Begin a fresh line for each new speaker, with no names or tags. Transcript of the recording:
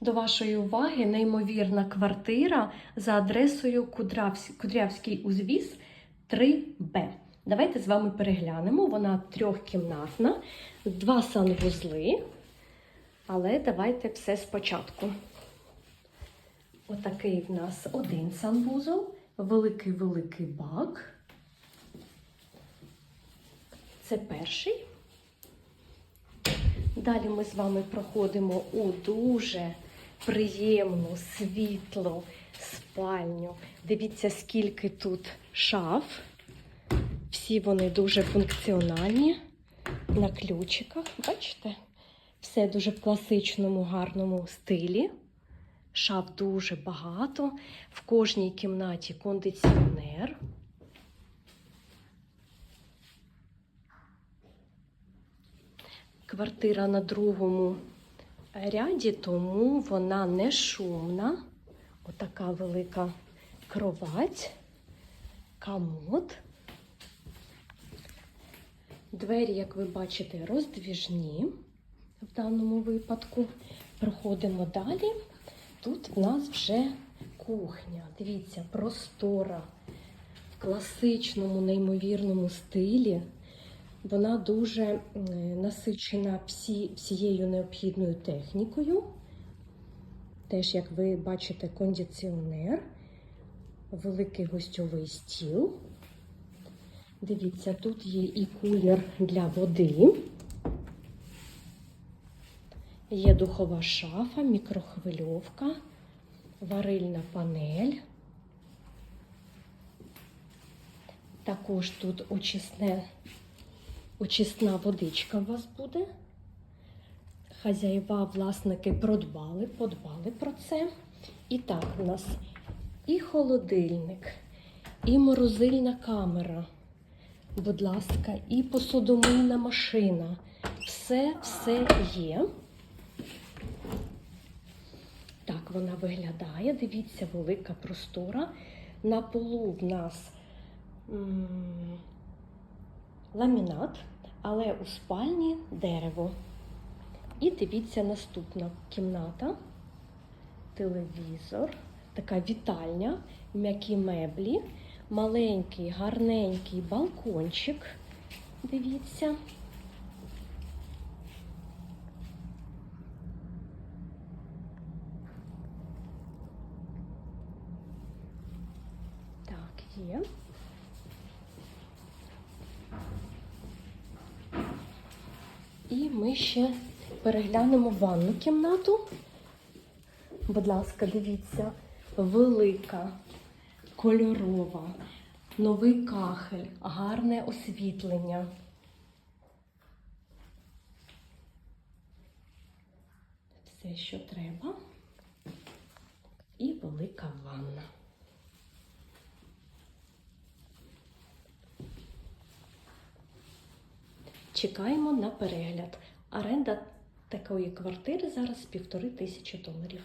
До вашої уваги неймовірна квартира за адресою Кудрявський узвіз 3Б. Давайте з вами переглянемо. Вона трьохкімнатна, два санвузли. Але давайте все спочатку. Отакий в нас один санвузол, великий-великий бак. Це перший. Далі ми з вами проходимо у дуже приємну, світлу спальню. Дивіться, скільки тут шаф. Всі вони дуже функціональні на ключиках. Бачите? Все дуже в класичному, гарному стилі. Шаф дуже багато. В кожній кімнаті кондиціонер. Квартира на другому ряді, тому вона не шумна. Отака велика кровать, комод. Двері, як ви бачите, роздвіжні в даному випадку. Проходимо далі. Тут в нас вже кухня. Дивіться, простора в класичному, неймовірному стилі. Вона дуже насичена всі, всією необхідною технікою. Теж, як ви бачите, кондиціонер, великий гостьовий стіл. Дивіться, тут є і кулер для води. Є духова шафа, мікрохвильовка, варильна панель. Також тут очисне, очисна водичка у вас буде. Хазяєва, власники продбали, подбали про це. І так, у нас і холодильник, і морозильна камера. Будь ласка, і посудомийна машина. Все, все є. Так вона виглядає. Дивіться, велика простора. На полу в нас ламінат, але у спальні дерево. І дивіться, наступна кімната, телевізор, така вітальня, м'які меблі, маленький, гарненький балкончик. Дивіться. Так, є. І ми ще переглянемо ванну кімнату. Будь ласка, дивіться, велика, кольорова, новий кахель, гарне освітлення. Все, що треба. І велика ванна. Чекаємо на перегляд. Оренда такої квартири зараз півтори тисячі доларів.